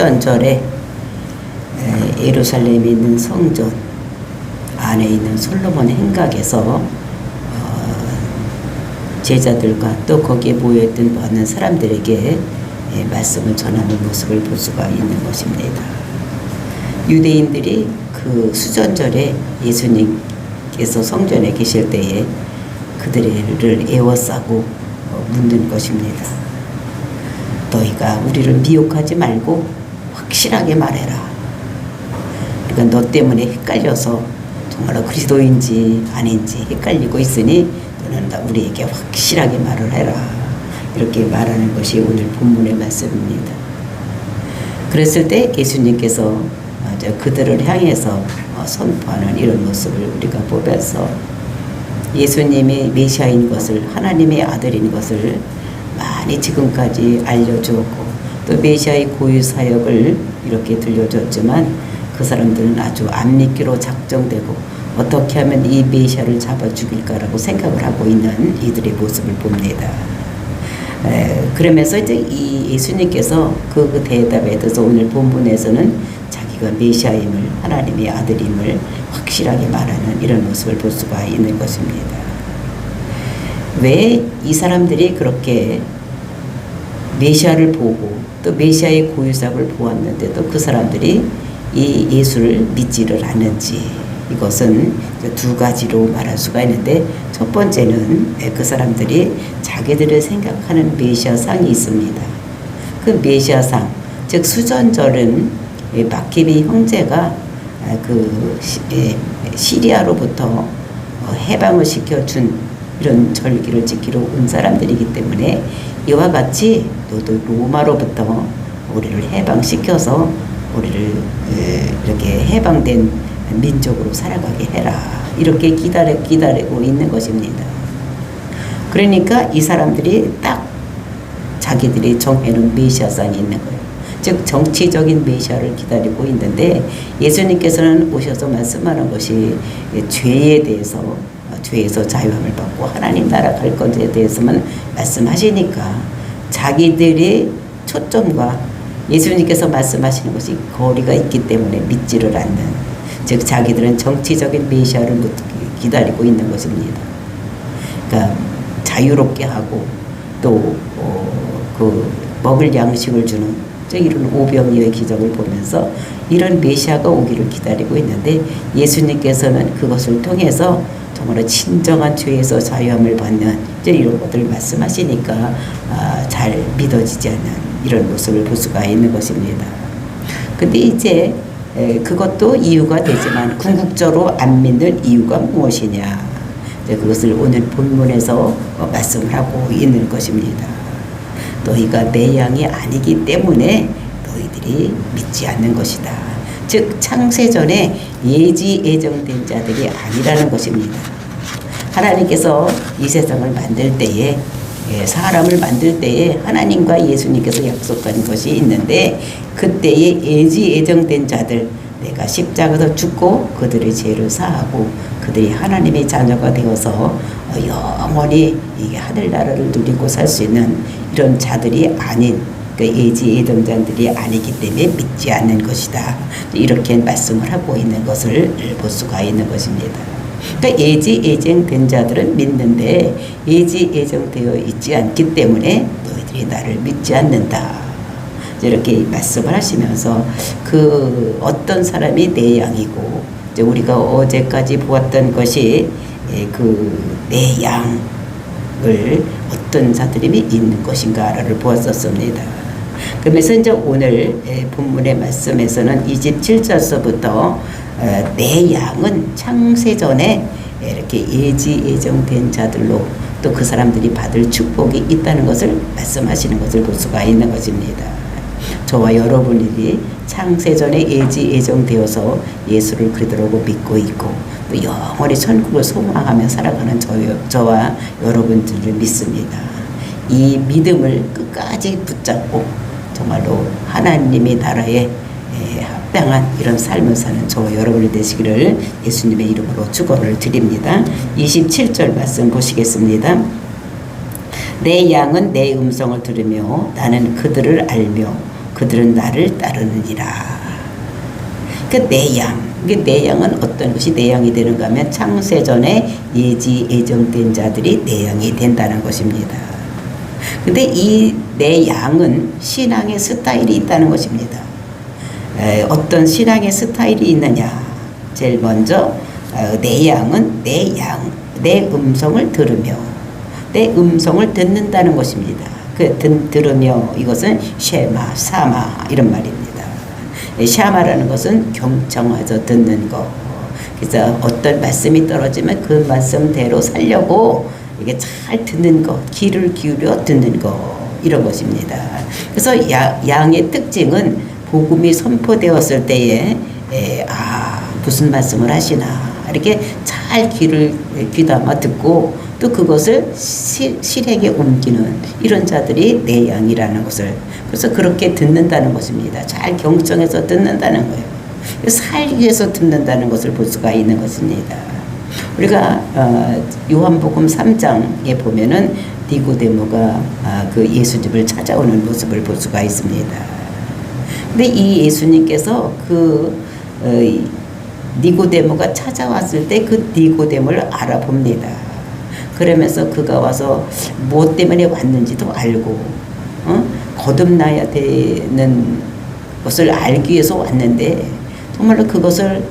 수전절에 에, 예루살렘에 있는 성전 안에 있는 솔로몬 행각에서 어, 제자들과 또 거기에 모여있던 많은 사람들에게 예, 말씀을 전하는 모습을 볼 수가 있는 것입니다. 유대인들이 그 수전절에 예수님께서 성전에 계실 때에 그들을 에워싸고 어, 묻는 것입니다. 너희가 우리를 미혹하지 말고 확실하게 말해라. 그러니까 너 때문에 헷갈려서 정말로 그리스도인지 아닌지 헷갈리고 있으니 너는 다 우리에게 확실하게 말을 해라. 이렇게 말하는 것이 오늘 본문의 말씀입니다. 그랬을 때 예수님께서 그들을 향해서 어, 선포하는 이런 모습을 우리가 보면서 예수님이 메시아인 것을 하나님의 아들인 것을 많이 지금까지 알려주었고 또 메시아의 고유 사역을 이렇게 들려줬지만 그 사람들은 아주 안 믿기로 작정되고 어떻게 하면 이 메시아를 잡아 죽일까라고 생각을 하고 있는 이들의 모습을 봅니다. 에, 그러면서 이제 이 예수님께서 그, 그 대답에 대해서 오늘 본문에서는 자기가 메시아임을 하나님의 아들임을 확실하게 말하는 이런 모습을 볼 수가 있는 것입니다. 왜 이 사람들이 그렇게 메시아를 보고 또 메시아의 고유삭을 보았는데도 그 사람들이 이 예수를 믿지를 않는지 이것은 두 가지로 말할 수가 있는데 첫 번째는 그 사람들이 자기들을 생각하는 메시아상이 있습니다. 그 메시아상 즉 수전절은 마키비 형제가 그 시리아로부터 해방을 시켜준 이런 절기를 지키러 온 사람들이기 때문에 이와 같이 너도 로마로부터 우리를 해방시켜서 우리를 이렇게 해방된 민족으로 살아가게 해라. 이렇게 기다려, 기다리고 있는 것입니다. 그러니까 이 사람들이 딱 자기들이 정해놓은 메시아상이 있는 거예요. 즉 정치적인 메시아를 기다리고 있는데 예수님께서는 오셔서 말씀하는 것이 죄에 대해서 죄에서 자유함을 받고 하나님 나라 갈 것에 대해서만 말씀하시니까 자기들의 초점과 예수님께서 말씀하시는 것이 거리가 있기 때문에 믿지를 않는 즉 자기들은 정치적인 메시아를 기다리고 있는 것입니다. 그러니까 자유롭게 하고 또그 어, 먹을 양식을 주는 이런 오병이어의 기적을 보면서 이런 메시아가 오기를 기다리고 있는데 예수님께서는 그것을 통해서 정말로 진정한 죄에서 자유함을 받는 이제 이런 것들을 말씀하시니까 아, 잘 믿어지지 않는 이런 모습을 볼 수가 있는 것입니다. 근데 이제 에, 그것도 이유가 되지만 궁극적으로 안 믿는 이유가 무엇이냐 그것을 오늘 본문에서 어, 말씀을 하고 있는 것입니다. 너희가 내 양이 아니기 때문에 너희들이 믿지 않는 것이다. 즉 창세전에 예지 예정된 자들이 아니라는 것입니다. 하나님께서 이 세상을 만들 때에 예, 사람을 만들 때에 하나님과 예수님께서 약속한 것이 있는데 그때에 예지 예정된 자들 내가 십자가도 죽고 그들의 죄를 사하고 그들이 하나님의 자녀가 되어서 영원히 이게 하늘나라를 누리고 살 수 있는 이런 자들이 아닌 그 예지 예정자들이 아니기 때문에 믿지 않는 것이다. 이렇게 말씀을 하고 있는 것을 볼 수가 있는 것입니다. 그러니까 예지 예정된 자들은 믿는데 예지 예정되어 있지 않기 때문에 너희들이 나를 믿지 않는다. 이렇게 말씀을 하시면서 그 어떤 사람이 내 양이고 우리가 어제까지 보았던 것이 예, 그내 양 을 어떤 자들이 있는 것인가를 보았었습니다. 그러면서 이제 오늘 본문의 말씀에서는 27절서부터 어, 내 양은 창세전에 이렇게 예지 예정된 자들로 또 그 사람들이 받을 축복이 있다는 것을 말씀하시는 것을 볼 수가 있는 것입니다. 저와 여러분이 창세전에 예지 예정되어서 예수를 그리스도로 믿고 있고 또 영원히 천국을 소망하며 살아가는 저, 저와 여러분들을 믿습니다. 이 믿음을 끝까지 붙잡고 정말로 하나님의 나라에 합당한 이런 삶을 사는 저 여러분이 되시기를 예수님의 이름으로 축원을 드립니다. 27절 말씀 보시겠습니다. 내 양은 내 음성을 들으며 나는 그들을 알며 그들은 나를 따르느니라. 그 내 양, 이게 내양은 어떤 것이 내양이 되는가 하면 창세전에 예지 예정된 자들이 내양이 된다는 것입니다. 근데 이 내양은 신앙의 스타일이 있다는 것입니다. 에, 어떤 신앙의 스타일이 있느냐? 제일 먼저 어, 내 양은 내 양, 내 음성을 들으며 내 음성을 듣는다는 것입니다. 그 들, 들으며 이것은 쉐마, 사마 이런 말입니다. 샤마라는 것은 경청해서 듣는 거. 그래서 어떤 말씀이 떨어지면 그 말씀대로 살려고 이게 잘 듣는 것, 귀를 기울여 듣는 것 이런 것입니다. 그래서 야, 양의 특징은 복음이 선포되었을 때에 에, 아 무슨 말씀을 하시나 이렇게 잘 귀를 귀담아 듣고 또 그것을 시, 실행에 옮기는 이런 자들이 내 양이라는 것을 그래서 그렇게 듣는다는 것입니다. 잘 경청해서 듣는다는 거예요. 살기 위해서 듣는다는 것을 볼 수가 있는 것입니다. 우리가 어, 요한복음 3장에 보면은 니고데모가 아, 그 예수님을 찾아오는 모습을 볼 수가 있습니다. 근데 이 예수님께서 그 어, 니고데모가 찾아왔을 때 그 니고데모를 알아봅니다. 그러면서 그가 와서 무엇 때문에 왔는지도 알고 어? 거듭나야 되는 것을 알기 위해서 왔는데 정말로 그것을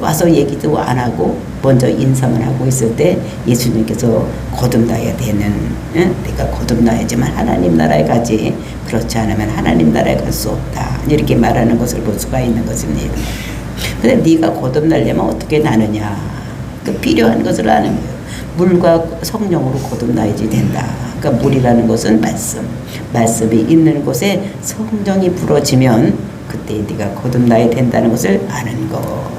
와서 얘기도 안 하고 먼저 인상을 하고 있을 때 예수님께서 거듭나야 되는 응? 내가 거듭나야지만 하나님 나라에 가지 그렇지 않으면 하나님 나라에 갈 수 없다 이렇게 말하는 것을 볼 수가 있는 것입니다. 근데 네가 거듭나려면 어떻게 나느냐 그 필요한 것을 아는 거예요. 물과 성령으로 거듭나야지 된다. 그러니까 물이라는 것은 말씀. 말씀이 있는 곳에 성령이 불어지면 그때 네가 거듭나야 된다는 것을 아는 거.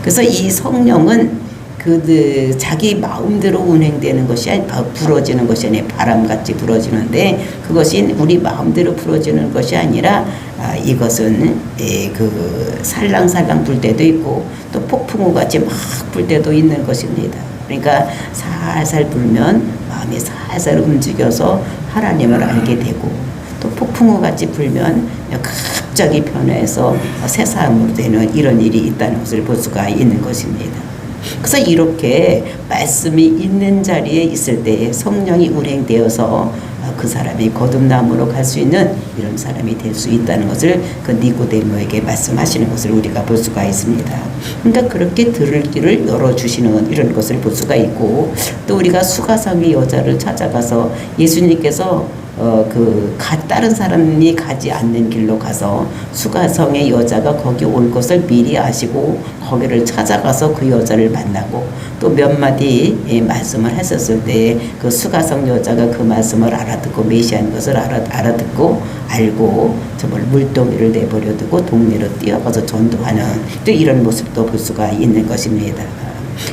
그래서 이 성령은 그, 그 자기 마음대로 운행되는 것이 아니 불어지는 것이 아니라 바람같이 불어지는데 그것이 우리 마음대로 불어지는 것이 아니라 아, 이것은 에, 그 살랑살랑 불 때도 있고 또 폭풍우 같이 막 불 때도 있는 것입니다. 그러니까 살살 불면 마음이 살살 움직여서 하나님을 알게 되고 또 폭풍우 같이 불면 갑자기 변해서 새 사람으로 되는 이런 일이 있다는 것을 볼 수가 있는 것입니다. 그래서 이렇게 말씀이 있는 자리에 있을 때 성령이 운행되어서 그 사람이 거듭남으로 갈 수 있는 이런 사람이 될 수 있다는 것을 그 니고데모에게 말씀하시는 것을 우리가 볼 수가 있습니다. 그러니까 그렇게 들을 길을 열어주시는 이런 것을 볼 수가 있고 또 우리가 수가성의 여자를 찾아가서 예수님께서 어, 그, 가, 다른 사람이 가지 않는 길로 가서 수가성의 여자가 거기 올 것을 미리 아시고 거기를 찾아가서 그 여자를 만나고 또 몇 마디 예, 말씀을 했었을 때 그 수가성 여자가 그 말씀을 알아듣고 메시아인 것을 알아, 알아듣고 알고 정말 물동이를 내버려 두고 동네로 뛰어가서 전도하는 또 이런 모습도 볼 수가 있는 것입니다.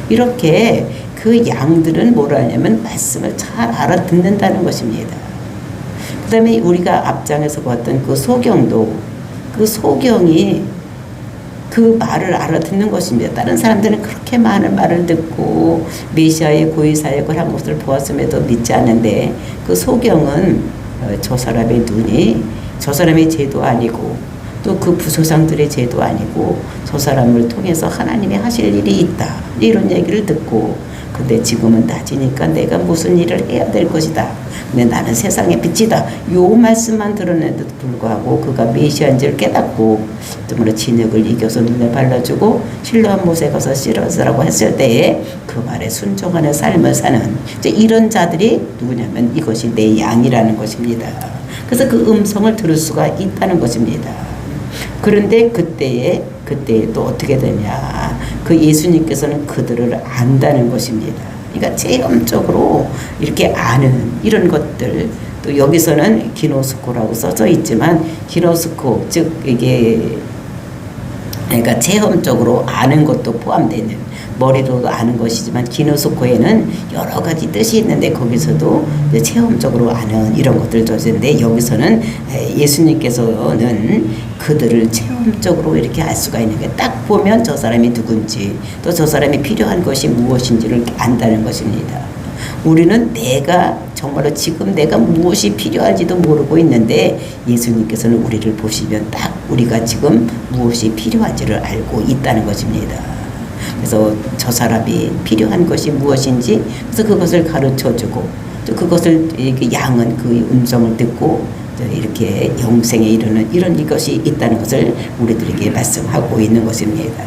이렇게 그 양들은 뭐라 하냐면 말씀을 잘 알아듣는다는 것입니다. 그 다음에 우리가 앞장에서 봤던 그 소경도 그 소경이 그 말을 알아듣는 것입니다. 다른 사람들은 그렇게 많은 말을 듣고 메시아의 고위 사역을 한 것을 보았음에도 믿지 않는데 그 소경은 어, 저 사람의 눈이 저 사람의 죄도 아니고 또 그 부소상들의 죄도 아니고 저 사람을 통해서 하나님이 하실 일이 있다 이런 얘기를 듣고 근데 지금은 낮이니까 내가 무슨 일을 해야 될 것이다. 근데 나는 세상의 빛이다. 요 말씀만 들었는데도 불구하고 그가 메시아인 줄 깨닫고 정말 진흙을 이겨서 눈에 발라주고 실로한 못에 가서 실어서라고 했을 때에 그 말에 순종하는 삶을 사는 이제 이런 자들이 누구냐면 이것이 내 양이라는 것입니다. 그래서 그 음성을 들을 수가 있다는 것입니다. 그런데 그때에 그때 또 어떻게 되냐? 그 예수님께서는 그들을 안다는 것입니다. 그러니까 체험적으로 이렇게 아는 이런 것들 또 여기서는 기노스코라고 써져 있지만 기노스코 즉 이게 그러니까 체험적으로 아는 것도 포함되는 머리로도 아는 것이지만 기노스코에는 여러 가지 뜻이 있는데 거기서도 체험적으로 아는 이런 것들 조인데 여기서는 예수님께서는 그들을 체험적으로 이렇게 알 수가 있는 게 딱 보면 저 사람이 누군지 또 저 사람이 필요한 것이 무엇인지를 안다는 것입니다. 우리는 내가 정말로 지금 내가 무엇이 필요한지도 모르고 있는데 예수님께서는 우리를 보시면 딱 우리가 지금 무엇이 필요한지를 알고 있다는 것입니다. 그래서 저 사람이 필요한 것이 무엇인지 그래서 그것을 가르쳐 주고 또 그것을 양은 그 음성을 듣고 또 이렇게 영생에 이르는 이런 이것이 있다는 것을 우리들에게 말씀하고 있는 것입니다.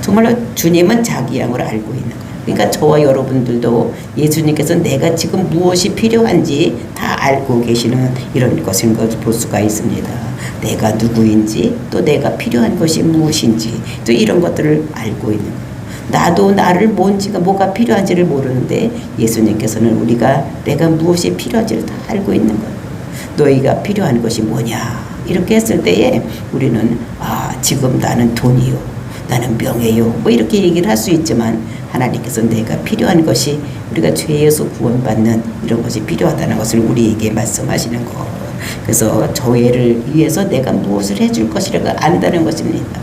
정말로 주님은 자기 양을 알고 있는 거예요. 그러니까 저와 여러분들도 예수님께서 내가 지금 무엇이 필요한지 다 알고 계시는 이런 것인 것을 볼 수가 있습니다. 내가 누구인지 또 내가 필요한 것이 무엇인지 또 이런 것들을 알고 있는. 나도 나를 뭔지가 뭐가 필요한지를 모르는데 예수님께서는 우리가 내가 무엇이 필요한지를 다 알고 있는 거예요. 너희가 필요한 것이 뭐냐 이렇게 했을 때에 우리는 아 지금 나는 돈이요 나는 명예요 뭐 이렇게 얘기를 할 수 있지만 하나님께서 내가 필요한 것이 우리가 죄에서 구원받는 이런 것이 필요하다는 것을 우리에게 말씀하시는 거 그래서 저애를 위해서 내가 무엇을 해줄 것이라고 안다는 것입니다.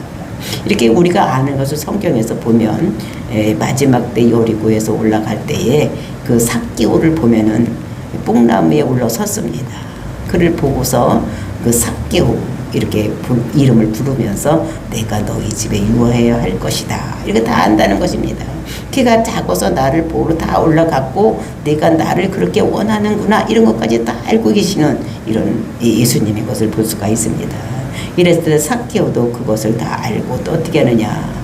이렇게 우리가 아는 것을 성경에서 보면 에, 마지막 때 여리고에서 올라갈 때에 그 삭기오를 보면은 뽕나무에 올라섰습니다. 그를 보고서 그 삭기오 이렇게 부- 이름을 부르면서 내가 너희 집에 유하해야 할 것이다. 이렇게 다 안다는 것입니다. 키가 작아서 나를 보러 다 올라갔고 내가 나를 그렇게 원하는구나 이런 것까지 다 알고 계시는 이런 이 예수님의 것을 볼 수가 있습니다. 이랬을 때 삭개오도 그것을 다 알고 또 어떻게 하느냐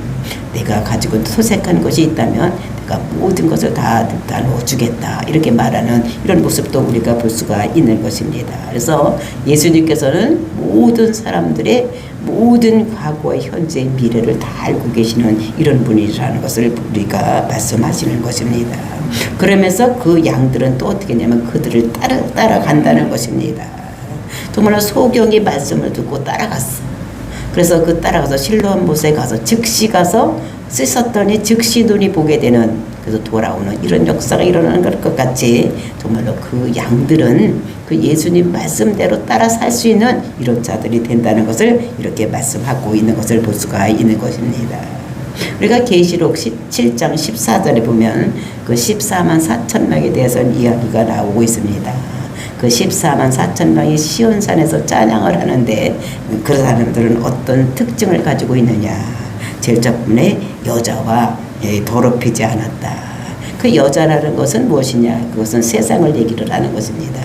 내가 가지고 소색한 것이 있다면 내가 모든 것을 다, 다 넣어주겠다 이렇게 말하는 이런 모습도 우리가 볼 수가 있는 것입니다. 그래서 예수님께서는 모든 사람들의 모든 과거와 현재 미래를 다 알고 계시는 이런 분이라는 것을 우리가 말씀하시는 것입니다. 그러면서 그 양들은 또 어떻게 하냐면 그들을 따라 따라간다는 것입니다. 정말 소경이 말씀을 듣고 따라갔어. 그래서 그 따라가서 실로암 못에 가서 즉시 가서 씻었더니 즉시 눈이 보게 되는 그래서 돌아오는 이런 역사가 일어나는 것 같이 정말로 그 양들은 그 예수님 말씀대로 따라 살 수 있는 이런 자들이 된다는 것을 이렇게 말씀하고 있는 것을 볼 수가 있는 것입니다. 우리가 계시록 17장 14절에 보면 그 14만 4천 명에 대해서는 이야기가 나오고 있습니다. 그 14만 4천 명이 시온산에서 찬양을 하는데 그 사람들은 어떤 특징을 가지고 있느냐. 제일 첫 번째 여자와 예, 더럽히지 않았다. 그 여자라는 것은 무엇이냐? 그것은 세상을 얘기를 하는 것입니다.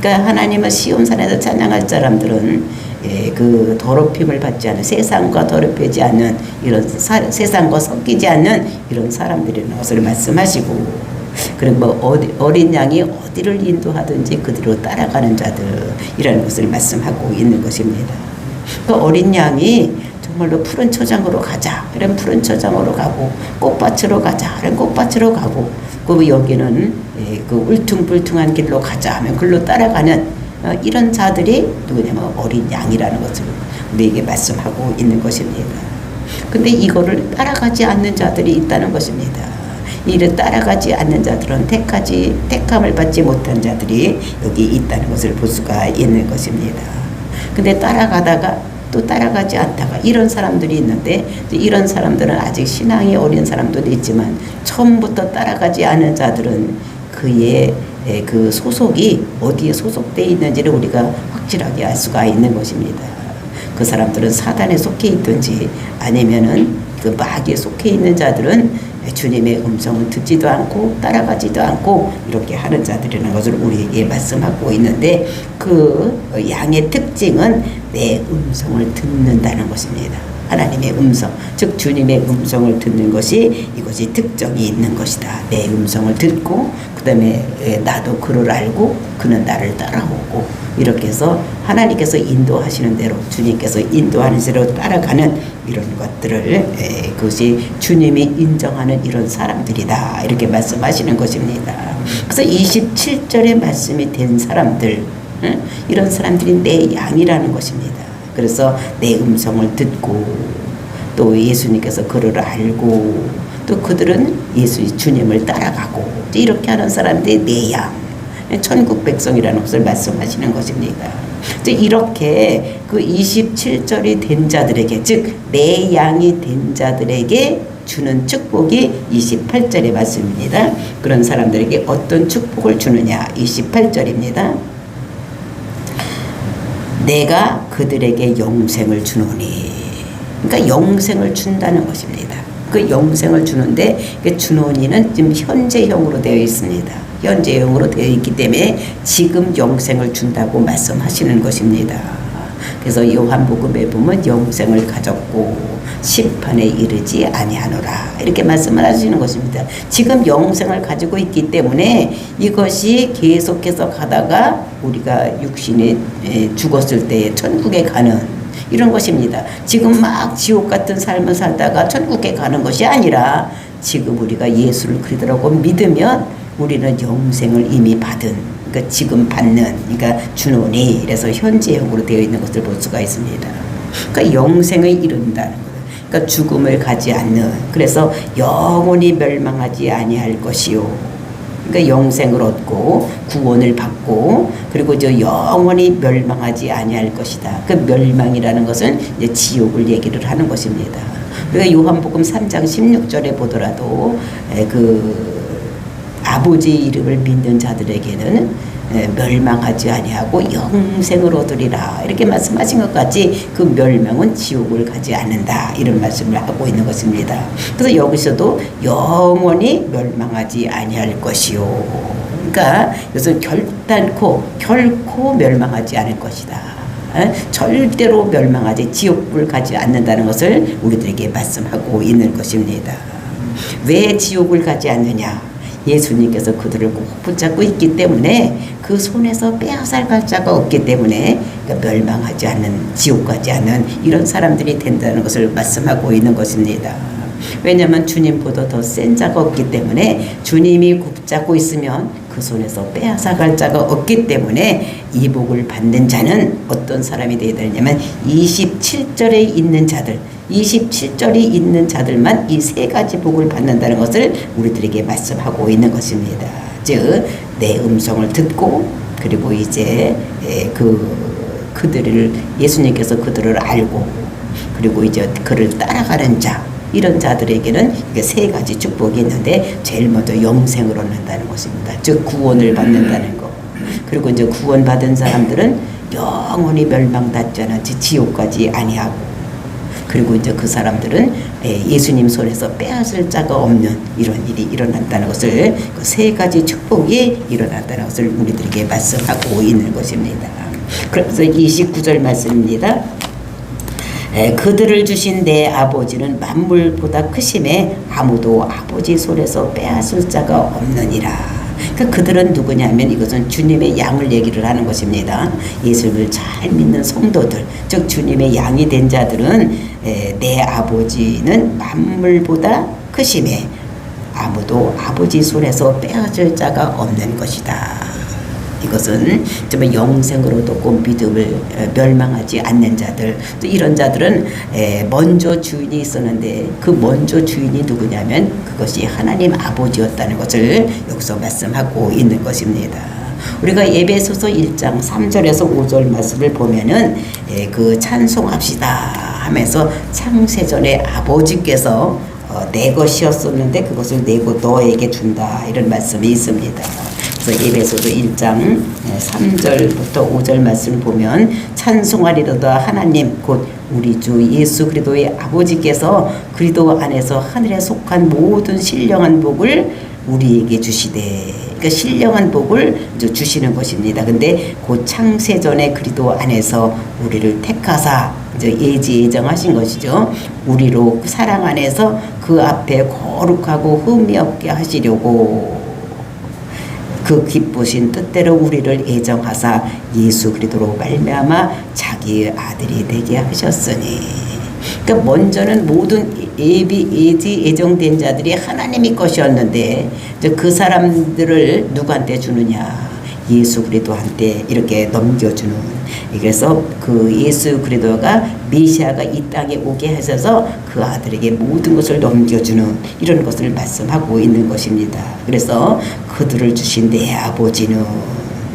그러니까 하나님은 시온산에서 찬양할 사람들은 예, 그 더럽힘을 받지 않는 세상과 더럽히지 않는 이런 사, 세상과 섞이지 않는 이런 사람들이라는 것을 말씀하시고 그리고 뭐 어디, 어린 양이 어디를 인도하든지 그대로 따라가는 자들이라는 것을 말씀하고 있는 것입니다. 그 어린 양이 정말로 푸른 초장으로 가자. 이런 푸른 초장으로 가고 꽃밭으로 가자. 이런 꽃밭으로 가고 그 여기는 예, 그 울퉁불퉁한 길로 가자 하면 글로 따라가는 어, 이런 자들이 누구냐면 어린 양이라는 것을 우리에게 말씀하고 있는 것입니다. 근데 이거를 따라가지 않는 자들이 있다는 것입니다. 이를 따라가지 않는 자들은 택하지 택함을 받지 못한 자들이 여기 있다는 것을 볼 수가 있는 것입니다. 근데 따라가다가 또 따라가지 않다가 이런 사람들이 있는데 이런 사람들은 아직 신앙이 어린 사람도 있지만 처음부터 따라가지 않은 자들은 그의 에, 그 소속이 어디에 소속돼 있는지를 우리가 확실하게 알 수가 있는 것입니다. 그 사람들은 사단에 속해 있든지 아니면은 그 마귀에 속해 있는 자들은 주님의 음성을 듣지도 않고 따라가지도 않고 이렇게 하는 자들이라는 것을 우리에게 말씀하고 있는데 그 양의 특징은 내 음성을 듣는다는 것입니다. 하나님의 음성, 즉 주님의 음성을 듣는 것이 이것이 특정이 있는 것이다. 내 음성을 듣고 그다음에 나도 그를 알고 그는 나를 따라오고 이렇게 해서 하나님께서 인도하시는 대로 주님께서 인도하는 대로 따라가는 이런 것들을 에, 그것이 주님이 인정하는 이런 사람들이다 이렇게 말씀하시는 것입니다. 그래서 27절의 말씀이 된 사람들 응? 이런 사람들이 내 양이라는 것입니다. 그래서 내 음성을 듣고 또 예수님께서 그를 알고 또 그들은 예수 주님을 따라가고 이렇게 하는 사람들이 내 양. 천국 백성이라는 것을 말씀하시는 것입니다. 이렇게 그 27절이 된 자들에게 즉 내 양이 된 자들에게 주는 축복이 28절의 말씀입니다. 그런 사람들에게 어떤 축복을 주느냐 28절입니다. 내가 그들에게 영생을 주노니 그러니까 영생을 준다는 것입니다. 그 영생을 주는데 그 주노니는 지금 현재형으로 되어 있습니다. 현재형으로 되어 있기 때문에 지금 영생을 준다고 말씀하시는 것입니다. 그래서 요한복음에 보면 영생을 가졌고 심판에 이르지 아니하노라 이렇게 말씀을 하시는 것입니다. 지금 영생을 가지고 있기 때문에 이것이 계속해서 가다가 우리가 육신이 에, 죽었을 때에 천국에 가는 이런 것입니다. 지금 막 지옥 같은 삶을 살다가 천국에 가는 것이 아니라 지금 우리가 예수를 그리스도라고 믿으면 우리는 영생을 이미 받은 그러니까 지금 받는 그러니까 주노니 그래서 현재형으로 되어 있는 것을 볼 수가 있습니다. 그러니까 영생을 이룬다는. 그러니까 죽음을 가지 않는 그래서 영원히 멸망하지 아니할 것이요. 그러니까 영생을 얻고 구원을 받고 그리고 저 영원히 멸망하지 아니할 것이다. 그 멸망이라는 것은 이제 지옥을 얘기를 하는 것입니다. 우리가 요한복음 3장 16절에 보더라도 에, 그 아버지 이름을 믿는 자들에게는 에, 멸망하지 아니하고 영생을 얻으리라 이렇게 말씀하신 것 같이 그 멸망은 지옥을 가지 않는다 이런 말씀을 하고 있는 것입니다. 그래서 여기서도 영원히 멸망하지 아니할 것이요. 그러니까 이것은 결단코 결코 멸망하지 않을 것이다. 에? 절대로 멸망하지 지옥을 가지 않는다는 것을 우리들에게 말씀하고 있는 것입니다. 왜 지옥을 가지 않느냐? 예수님께서 그들을 꼭 붙잡고 있기 때문에 그 손에서 빼앗아갈 자가 없기 때문에 그러니까 멸망하지 않는 지옥 가지 않는 이런 사람들이 된다는 것을 말씀하고 있는 것입니다. 왜냐하면 주님보다 더 센 자가 없기 때문에 주님이 붙잡고 있으면 그 손에서 빼앗아갈 자가 없기 때문에 이 복을 받는 자는 어떤 사람이 되어야 되냐면 27절에 있는 자들 27절이 있는 자들만 이 세 가지 복을 받는다는 것을 우리들에게 말씀하고 있는 것입니다. 즉, 내 음성을 듣고 그리고 이제 에, 그 그들을 예수님께서 그들을 알고 그리고 이제 그를 따라가는 자 이런 자들에게는 이게 세 가지 축복이 있는데 제일 먼저 영생을 얻는다는 것입니다. 즉 구원을 받는다는 거. 그리고 이제 구원 받은 사람들은 영원히 멸망받지 않아 지옥까지 아니하고 그리고 이제 그 사람들은 예, 예수님 손에서 빼앗을 자가 없는 이런 일이 일어난다는 것을 그 세 가지 축복이 일어난다는 것을 우리들에게 말씀하고 있는 것입니다. 그래서 29절 말씀입니다. 에, 그들을 주신 내 아버지는 만물보다 크심에 아무도 아버지 손에서 빼앗을 자가 없느니라. 그 그들은 누구냐면 이것은 주님의 양을 얘기를 하는 것입니다. 예수를 잘 믿는 성도들, 즉 주님의 양이 된 자들은 에, 내 아버지는 만물보다 크심에 아무도 아버지 손에서 빼앗을 자가 없는 것이다. 이것은 정말 영생으로 돕고 믿음을 멸망하지 않는 자들 또 이런 자들은 먼저 주인이 있었는데 그 먼저 주인이 누구냐면 그것이 하나님 아버지였다는 것을 여기서 말씀하고 있는 것입니다. 우리가 예배소서 1장 3절에서 5절 말씀을 보면은 그 찬송합시다 하면서 창세전에 아버지께서 어, 내 것이었었는데 그것을 내고 너에게 준다 이런 말씀이 있습니다. 그래서 예배소서 1장 3절부터 5절 말씀을 보면 찬송하리로다 하나님 곧 우리 주 예수 그리스도의 아버지께서 그리스도 안에서 하늘에 속한 모든 신령한 복을 우리에게 주시되 그러니까 신령한 복을 주시는 것입니다. 근데 곧 창세전에 그리스도 안에서 우리를 택하사 예지 예정하신 것이죠. 우리로 그 사랑 안에서 그 앞에 거룩하고 흠이 없게 하시려고 그 기쁘신 뜻대로 우리를 애정하사 예수 그리스도로 말미암아 자기의 아들이 되게 하셨으니. 그러니까 먼저는 모든 예비 예지 예정된 자들이 하나님의 것이었는데 그 사람들을 누구한테 주느냐 예수 그리스도한테 이렇게 넘겨주는 그래서 그 예수 그리스도가 메시아가 이 땅에 오게 하셔서 그 아들에게 모든 것을 넘겨주는 이런 것을 말씀하고 있는 것입니다. 그래서 그들을 주신 내 아버지는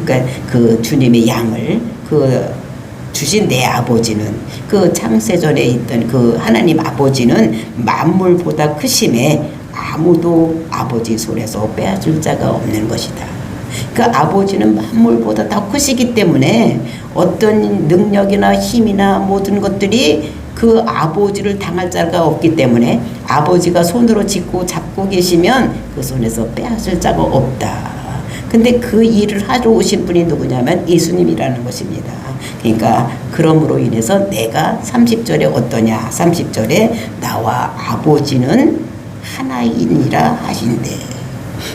그러니까 그 주님의 양을 그 주신 내 아버지는 그 창세전에 있던 그 하나님 아버지는 만물보다 크심에 아무도 아버지 손에서 빼앗을 자가 없는 것이다. 그 아버지는 만물보다 더 크시기 때문에 어떤 능력이나 힘이나 모든 것들이 그 아버지를 당할 자가 없기 때문에 아버지가 손으로 짚고 잡고 계시면 그 손에서 빼앗을 자가 없다. 근데 그 일을 하러 오신 분이 누구냐면 예수님이라는 것입니다. 그러니까 그러므로 인해서 내가 30절에 어떠냐? 30절에 나와 아버지는 하나이니라 하신대.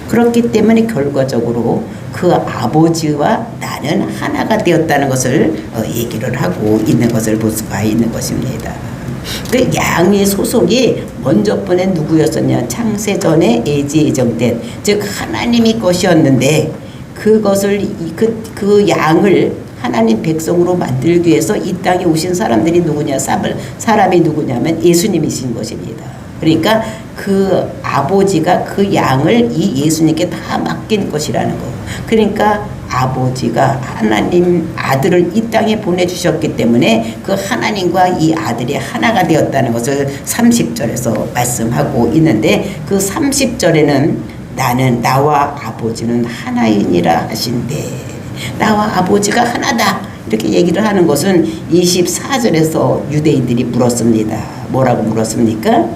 그렇기 때문에 결과적으로 그 아버지와 나는 하나가 되었다는 것을 어, 얘기를 하고 있는 것을 볼 수가 있는 것입니다. 그 양의 소속이 먼저 번에 누구였었냐? 창세전에 애지애정된 즉 하나님이 것이었는데 그것을 그, 그 양을 하나님 백성으로 만들기 위해서 이 땅에 오신 사람들이 누구냐? 사람이 누구냐면 예수님이신 것입니다. 그러니까 그 아버지가 그 양을 이 예수님께 다 맡긴 것이라는 거. 그러니까 아버지가 하나님 아들을 이 땅에 보내주셨기 때문에 그 하나님과 이 아들이 하나가 되었다는 것을 30절에서 말씀하고 있는데 그 30절에는 나는 나와 아버지는 하나이니라 하신대. 나와 아버지가 하나다. 이렇게 얘기를 하는 것은 24절에서 유대인들이 물었습니다. 뭐라고 물었습니까?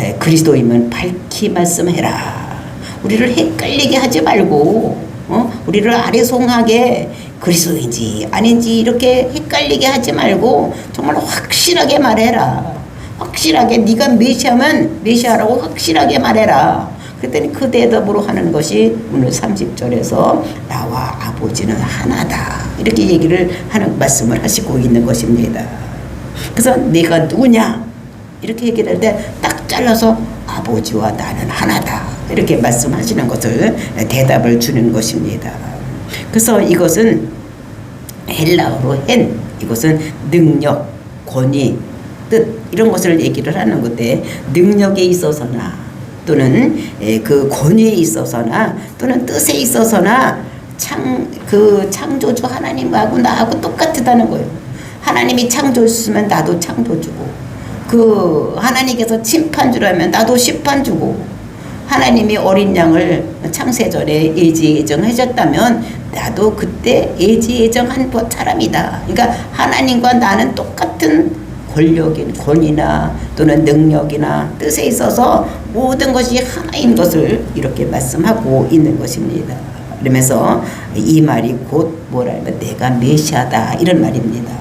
에, 그리스도이면 밝히 말씀해라. 우리를 헷갈리게 하지 말고, 어? 우리를 아래송하게 그리스도인지 아닌지 이렇게 헷갈리게 하지 말고 정말 확실하게 말해라. 확실하게 네가 메시아면 메시아라고 확실하게 말해라. 그랬더니 그 대답으로 하는 것이 오늘 30절에서 나와 아버지는 하나다. 이렇게 얘기를 하는 말씀을 하시고 있는 것입니다. 그래서 내가 누구냐? 이렇게 얘기를 할 때 딱 잘라서 아버지와 나는 하나다. 이렇게 말씀하시는 것을 대답을 주는 것입니다. 그래서 이것은 헬라어로 헨, 이것은 능력, 권위, 뜻 이런 것을 얘기를 하는 건데 능력에 있어서나 또는 그 권위에 있어서나 또는 뜻에 있어서나 창 그 창조주 하나님하고 나하고 똑같다는 거예요. 하나님이 창조주면 나도 창조주고 그 하나님께서 심판주라면 나도 심판주고 하나님이 어린 양을 창세전에 예지 예정하셨다면 나도 그때 예지 예정한 사람이다. 그러니까 하나님과 나는 똑같은 권력인 권위나 또는 능력이나 뜻에 있어서 모든 것이 하나인 것을 이렇게 말씀하고 있는 것입니다. 그러면서 이 말이 곧 뭐라면 내가 메시아다 이런 말입니다.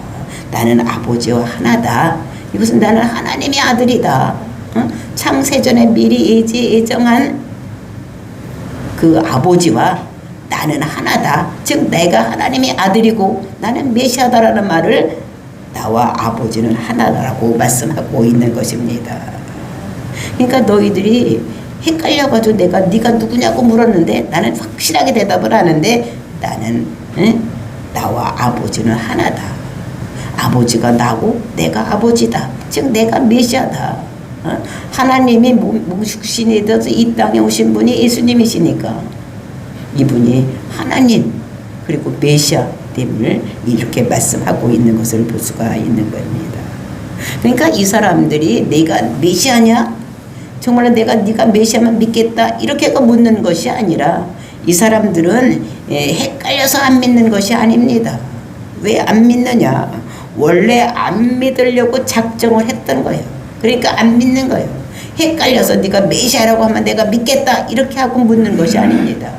나는 아버지와 하나다. 이것은 나는 하나님의 아들이다. 어? 창세전에 미리 예정한 그 아버지와 나는 하나다. 즉 내가 하나님의 아들이고 나는 메시아다라는 말을 나와 아버지는 하나라고 말씀하고 있는 것입니다. 그러니까 너희들이 헷갈려가지고 내가 네가 누구냐고 물었는데 나는 확실하게 대답을 하는데 나는 응? 나와 아버지는 하나다. 아버지가 나고 내가 아버지다. 즉 내가 메시아다. 어? 하나님이 목신이 되어서 이 땅에 오신 분이 예수님이시니까 이분이 하나님 그리고 메시아 됨을 이렇게 말씀하고 있는 것을 볼 수가 있는 겁니다. 그러니까 이 사람들이 내가 메시아냐? 정말 내가 네가 메시아만 믿겠다 이렇게 묻는 것이 아니라 이 사람들은 예, 헷갈려서 안 믿는 것이 아닙니다. 왜 안 믿느냐? 원래 안 믿으려고 작정을 했던 거예요. 그러니까 안 믿는 거예요. 헷갈려서 네가 메시아라고 하면 내가 믿겠다 이렇게 하고 묻는 것이 아닙니다.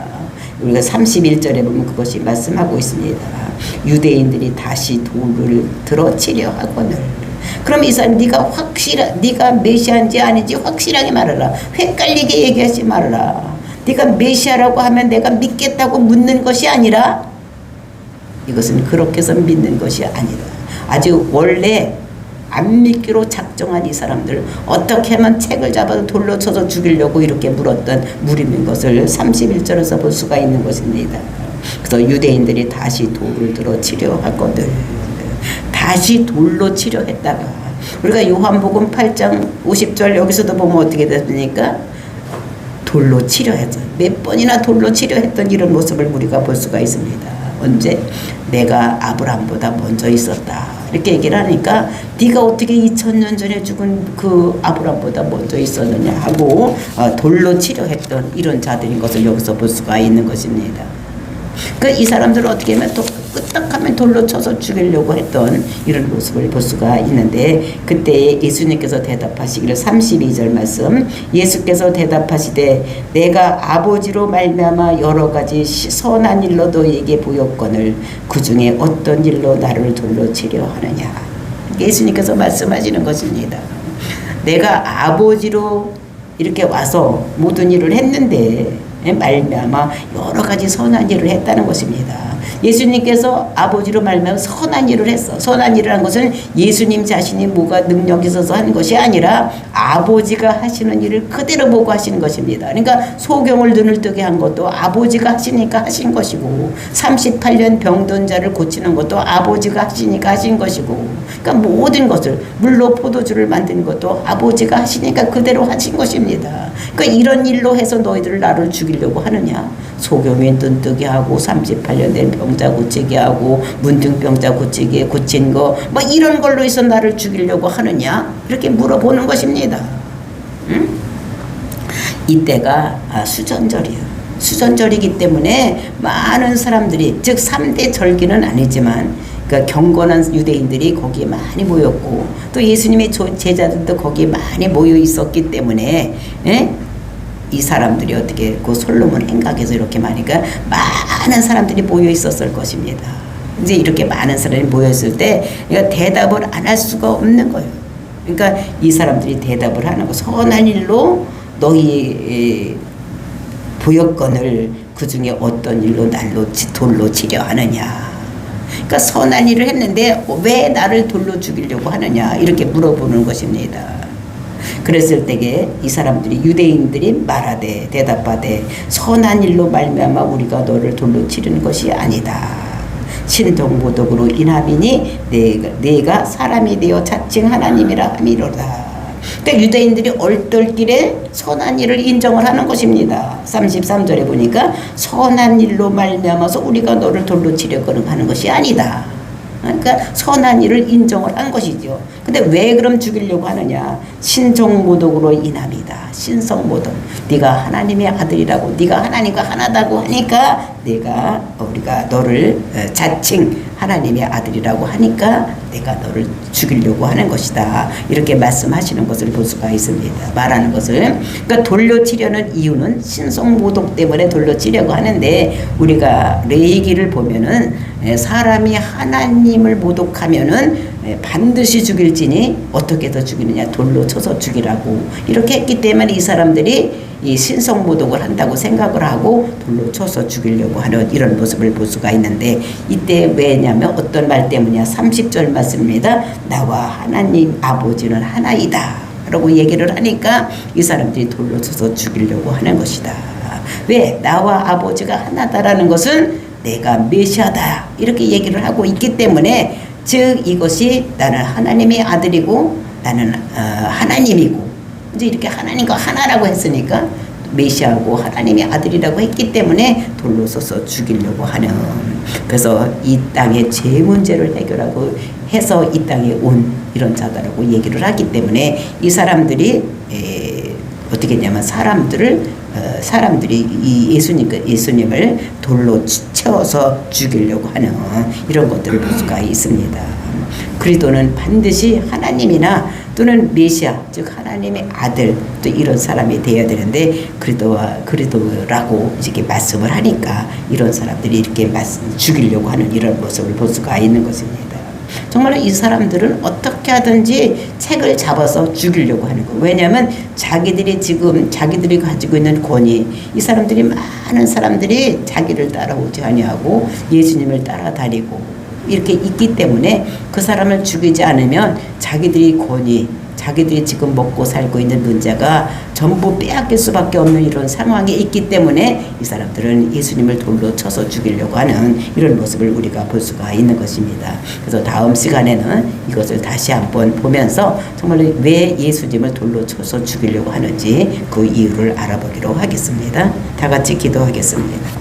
우리가 31절에 보면 그것이 말씀하고 있습니다. 유대인들이 다시 돌을 들어 치려 하거늘. 그럼 이 사람 네가 확실하 네가 메시아인지 아닌지 확실하게 말하라. 헷갈리게 얘기하지 말아라. 네가 메시아라고 하면 내가 믿겠다고 묻는 것이 아니라 이것은 그렇게 해서 믿는 것이 아니다. 아주 원래 안 믿기로 작정한 이 사람들 어떻게 하면 책을 잡아서 돌로 쳐서 죽이려고 이렇게 물었던 무림인 것을 31절에서 볼 수가 있는 것입니다. 그래서 유대인들이 다시 돌을 들어 치료하거든. 다시 돌로 치료했다가 우리가 요한복음 8장 50절 여기서도 보면 어떻게 됐습니까? 돌로 치료했죠. 몇 번이나 돌로 치료했던 이런 모습을 우리가 볼 수가 있습니다. 언제 내가 아브라함보다 먼저 있었다. 이렇게 얘기를 하니까 네가 어떻게 2000년 전에 죽은 그 아브람보다 먼저 있었느냐 하고 어, 돌로 치료했던 이런 자들인 것을 여기서 볼 수가 있는 것입니다. 그이 사람들을 어떻게 하면 또 끄떡하면 돌로 쳐서 죽이려고 했던 이런 모습을 볼 수가 있는데 그때 예수님께서 대답하시기를 32절 말씀 예수께서 대답하시되 내가 아버지로 말미암아 여러 가지 시- 선한 일로 너에게 보였거늘 그 중에 어떤 일로 나를 돌로 치려 하느냐 예수님께서 말씀하시는 것입니다. 내가 아버지로 이렇게 와서 모든 일을 했는데 예, 말미암아 여러 가지 선한 일을 했다는 것입니다. 예수님께서 아버지로 말미암아 선한 일을 했어. 선한 일을 한 것은 예수님 자신이 뭐가 능력이 있어서 한 것이 아니라 아버지가 하시는 일을 그대로 보고 하시는 것입니다. 그러니까 소경을 눈을 뜨게 한 것도 아버지가 하시니까 하신 것이고 38년 병든 자를 고치는 것도 아버지가 하시니까 하신 것이고 그러니까 모든 것을 물로 포도주를 만든 것도 아버지가 하시니까 그대로 하신 것입니다. 그러니까 이런 일로 해서 너희들을 나를 죽이려고 하느냐? 소경의 눈 뜨게 하고 38년 된 병자 고치게 하고 문둥병자 고치게 고친 거 뭐 이런 걸로 해서 나를 죽이려고 하느냐? 이렇게 물어보는 것입니다. 응? 이때가 아, 수전절이에요. 수전절이기 때문에 많은 사람들이 즉 3대 절기는 아니지만 그러니까 경건한 유대인들이 거기에 많이 모였고 또 예수님의 조- 제자들도 거기에 많이 모여 있었기 때문에 예? 이 사람들이 어떻게 그 솔로몬 행각에서 이렇게 많으니까 많은 사람들이 모여 있었을 것입니다. 이제 이렇게 많은 사람이 모였을 때 그러니까 대답을 안 할 수가 없는 거예요. 그러니까 이 사람들이 대답을 하는 거 선한 일로 너희 보역건을 그 중에 어떤 일로 날로 치- 돌로 치려 하느냐. 그러니까 선한 일을 했는데 왜 나를 돌로 죽이려고 하느냐 이렇게 물어보는 것입니다. 그랬을 때에 이 사람들이 유대인들이 말하되 대답하되 선한 일로 말미암아 우리가 너를 돌로 치르는 것이 아니다. 신정보덕으로 인함이니 내가, 사람이 되어 자칭 하나님이라 함이로다. 그러니까 유대인들이 얼떨길에 선한 일을 인정을 하는 것입니다. 33절에 보니까 선한 일로 말미암아서 우리가 너를 돌로 치려고 하는 것이 아니다. 그러니까 선한 일을 인정을 한 것이죠. 근데 왜 그럼 죽이려고 하느냐? 신정모독으로 인함이다. 신성모독. 네가 하나님의 아들이라고, 네가 하나님과 하나다고 하니까 내가 우리가 너를 어, 자칭 하나님의 아들이라고 하니까 내가 너를 죽이려고 하는 것이다. 이렇게 말씀하시는 것을 볼 수가 있습니다. 말하는 것을. 그러니까 돌려치려는 이유는 신성모독 때문에 돌려치려고 하는데 우리가 레이기를 보면은 에, 사람이 하나님을 모독하면은 에, 반드시 죽일지니 어떻게 해서 죽이느냐? 돌로 쳐서 죽이라고. 이렇게 했기 때문에 이 사람들이 이 신성 모독을 한다고 생각을 하고 돌로 쳐서 죽이려고 하는 이런 모습을 볼 수가 있는데 이때 왜냐면 어떤 말 때문이냐? 30절 말씀입니다. 나와 하나님 아버지는 하나이다. 라고 얘기를 하니까 이 사람들이 돌로 쳐서 죽이려고 하는 것이다. 왜? 나와 아버지가 하나다라는 것은 내가 메시아다. 이렇게 얘기를 하고 있기 때문에 즉 이것이 나는 하나님의 아들이고 나는 어, 하나님이고. 이제 이렇게 하나님과 하나라고 했으니까 메시아고 하나님의 아들이라고 했기 때문에 돌로 서서 죽이려고 하는. 그래서 이 땅의 죄 문제를 해결하고 해서 이 땅에 온 이런 자다라고 얘기를 하기 때문에 이 사람들이 에, 어떻게 했냐면 사람들을 어, 사람들이 이 예수님 예수님을 돌로 치- 채워서 죽이려고 하는 이런 것들을 볼 수가 있습니다. 그리스도는 반드시 하나님이나 또는 메시아 즉 하나님의 아들 또 이런 사람이 되어야 되는데 그리스도와 그리스도라고 이렇게 말씀을 하니까 이런 사람들이 이렇게 죽이려고 하는 이런 모습을 볼 수가 있는 것입니다. 정말로 이 사람들은 어떻게 하든지 책을 잡아서 죽이려고 하는 거예요. 왜냐하면 자기들이 지금 자기들이 가지고 있는 권위, 이 사람들이 많은 사람들이 자기를 따라오지 아니하고 예수님을 따라다니고 이렇게 있기 때문에 그 사람을 죽이지 않으면 자기들이 권위, 자기들이 지금 먹고 살고 있는 문제가 전부 빼앗길 수밖에 없는 이런 상황에 있기 때문에 이 사람들은 예수님을 돌로 쳐서 죽이려고 하는 이런 모습을 우리가 볼 수가 있는 것입니다. 그래서 다음 시간에는 이것을 다시 한번 보면서 정말 왜 예수님을 돌로 쳐서 죽이려고 하는지 그 이유를 알아보기로 하겠습니다. 다 같이 기도하겠습니다.